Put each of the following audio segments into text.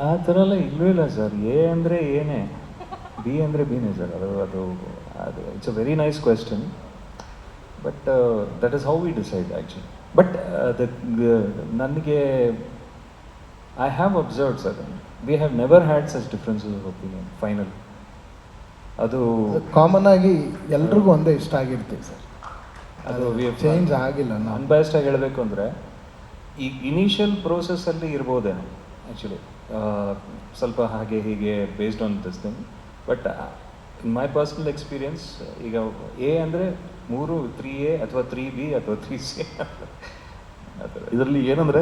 ಆ ಥರ ಎಲ್ಲ ಇಲ್ಲವೇ ಇಲ್ಲ ಸರ್. ಎ ಅಂದರೆ ಏನೇ? ಬಿ ಅಂದರೆ ಬಿನೇ ಸರ್. ಅದು ಅದು ಅದು it's a very nice question but that is how we decide actually but the ನನಗೆ I have observe sir we have never had such differences of opinion final ಅದು common ಆಗಿ ಎಲ್ರಿಗೂ ಒಂದೇ ಇಷ್ಟ ಆಗಿರ್ತೀವಿ ಸರ್ ಅದು ಚೇಂಜ್ ಆಗಿಲ್ಲ ನಾನು ಅನ್ಬಯಸ್ಡ್ ಆಗಿ ಹೇಳಬೇಕು ಅಂದರೆ ಈ ಇನಿಷಿಯಲ್ ಪ್ರೋಸೆಸ್ಸಲ್ಲಿ ಇರ್ಬೋದೇನೋ ಆ್ಯಕ್ಚುಲಿ ಸ್ವಲ್ಪ ಹಾಗೆ ಹೀಗೆ based on this thing but in my personal experience ಈಗ ಎ ಅಂದರೆ ಮೂರು ತ್ರೀ ಎ ಅಥವಾ ತ್ರೀ ಬಿ ಅಥವಾ ತ್ರೀ ಸಿ ಇದರಲ್ಲಿ ಏನಂದರೆ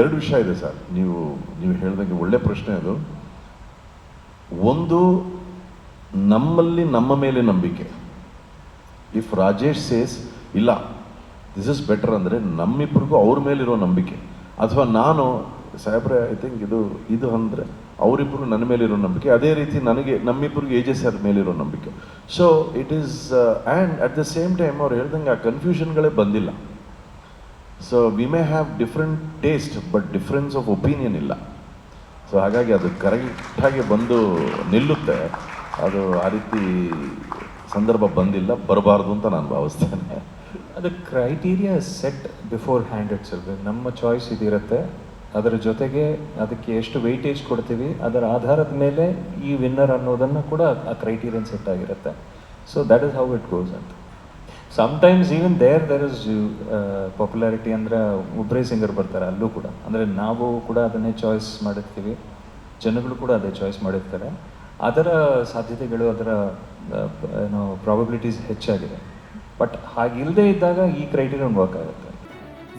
ಎರಡು ವಿಷಯ ಇದೆ ಸರ್. ನೀವು ನೀವು ಹೇಳ್ದಂಗೆ ಒಳ್ಳೆ ಪ್ರಶ್ನೆ ಅದು. ಒಂದು, ನಮ್ಮಲ್ಲಿ ನಮ್ಮ ಮೇಲೆ ನಂಬಿಕೆ. ಇಫ್ ರಾಜೇಶ್ ಸೇಸ್ ಇಲ್ಲ ದಿಸ್ ಇಸ್ ಬೆಟರ್ ಅಂದರೆ ನಮ್ಮಿಬ್ಬರಿಗೂ ಅವ್ರ ಮೇಲಿರೋ ನಂಬಿಕೆ. ಅಥವಾ ನಾನು ಸಾಹೇಬ್ರೆ ಐ ಥಿಂಕ್ ಇದು ಇದು ಅಂದರೆ ಅವರಿಬ್ಬರು ನನ್ನ ಮೇಲಿರೋ ನಂಬಿಕೆ. ಅದೇ ರೀತಿ ನನಗೆ ನಮ್ಮಿಬ್ಬರಿಗೆ ಏಜೆ ಸರ್ ಮೇಲಿರೋ ನಂಬಿಕೆ. So it is and at the same time ಅವ್ರು ಹೇಳ್ದಂಗೆ ಆ ಕನ್ಫ್ಯೂಷನ್ಗಳೇ ಬಂದಿಲ್ಲ. So we may have different taste but difference of opinion ಇಲ್ಲ. ಸೊ ಹಾಗಾಗಿ ಅದು ಕರೆಕ್ಟಾಗಿ ಬಂದು ನಿಲ್ಲುತ್ತೆ. ಅದು ಆ ರೀತಿ ಸಂದರ್ಭ ಬಂದಿಲ್ಲ, ಬರಬಾರ್ದು ಅಂತ ನಾನು ಭಾವಿಸ್ತೇನೆ. ಅದು criteria set beforehand it's ನಮ್ಮ ಚಾಯ್ಸ್ ಇದಿರುತ್ತೆ. ಅದರ ಜೊತೆಗೆ ಅದಕ್ಕೆ ಎಷ್ಟು ವೆಯ್ಟೇಜ್ ಕೊಡ್ತೀವಿ, ಅದರ ಆಧಾರದ ಮೇಲೆ ಈ ವಿನ್ನರ್ ಅನ್ನೋದನ್ನು ಕೂಡ ಆ ಕ್ರೈಟೀರಿಯನ್ ಸೆಟ್ ಆಗಿರುತ್ತೆ. So that is how it goes ಅಂತ. Sometimes even there there is popularity ಅಂದರೆ ಒಬ್ಬರೇ ಸಿಂಗರ್ ಬರ್ತಾರೆ ಅಲ್ಲೂ ಕೂಡ. ಅಂದರೆ ನಾವು ಕೂಡ ಅದನ್ನೇ ಚಾಯ್ಸ್ ಮಾಡಿರ್ತೀವಿ. ಜನಗಳು ಕೂಡ ಅದೇ ಚಾಯ್ಸ್ ಮಾಡಿರ್ತಾರೆ. ಅದರ ಸಾಧ್ಯತೆಗಳು, ಅದರ ಏನು ಏನೋ ಪ್ರಾಬಬಿಲಿಟೀಸ್ ಹೆಚ್ಚಾಗಿದೆ. ಬಟ್ ಹಾಗಿಲ್ಲದೆ ಇದ್ದಾಗ ಈ ಕ್ರೈಟೀರಿಯನ್ ವರ್ಕ್ ಆಗುತ್ತೆ.